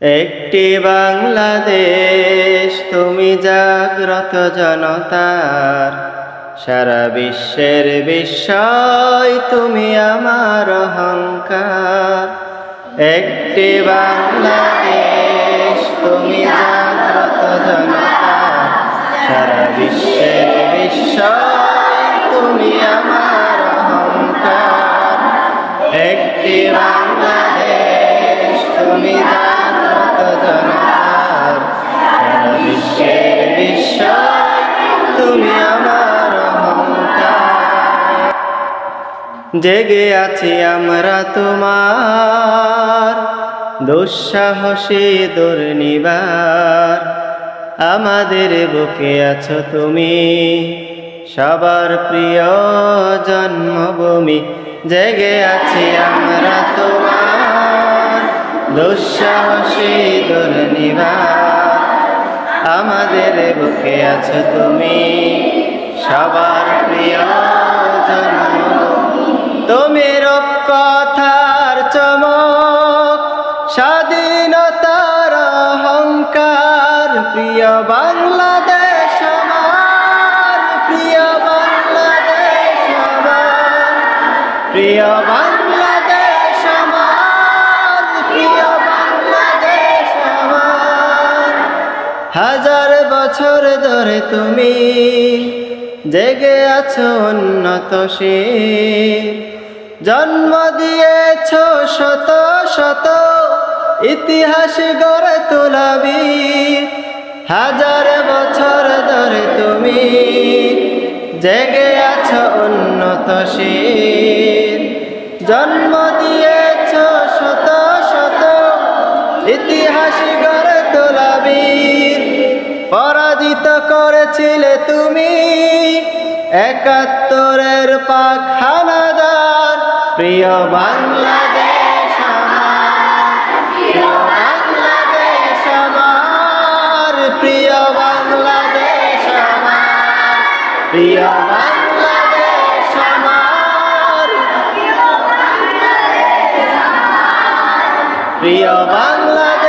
একটি বাংলাদেশ, তুমি জাগ্রত জনতার। সারা বিশ্বের বিস্ময়, তুমি আমার অহংকার। একটি বাংলাদেশ, তুমি জাগ্রত জনতার। সারা বিশ্বের বিস্ময়, তুমি আমার অহংকার। একটি বাংলাদেশ, তুমি জাগ্রত জেগে আছি আমরা তোমার। দুঃসাহসী দুর্নিবার, আমাদের বুকে আছো তুমি। সবার প্রিয় জন্মভূমি, জেগে আছি আমরা তোমার। দুঃসাহসী দুর্নিবার, আমাদের বুকে আছো তুমি। সবার প্রিয় স্বাধীনতার অহংকার, প্রিয় বাংলাদেশ আমার, প্রিয় বাংলাদেশ আমার, প্রিয় বাংলাদেশ আমার, প্রিয় বাংলাদেশ আমার। হাজার বছর ধরে তুমি জেগে আছো উন্নত সে, জন্ম দিয়েছ ইতিহাস গড়ে তোলাবি। হাজার বছর ধরে তুমি জেগে আছো উন্নত জন্ম দিয়েছ শত শত ইতিহাস গড়ে তোলাবীর পরাজিত করেছিলে তুমি একাত্তরের পাক হানাদার। প্রিয় বাংলাদেশ প্রিয় বাংলাদেশ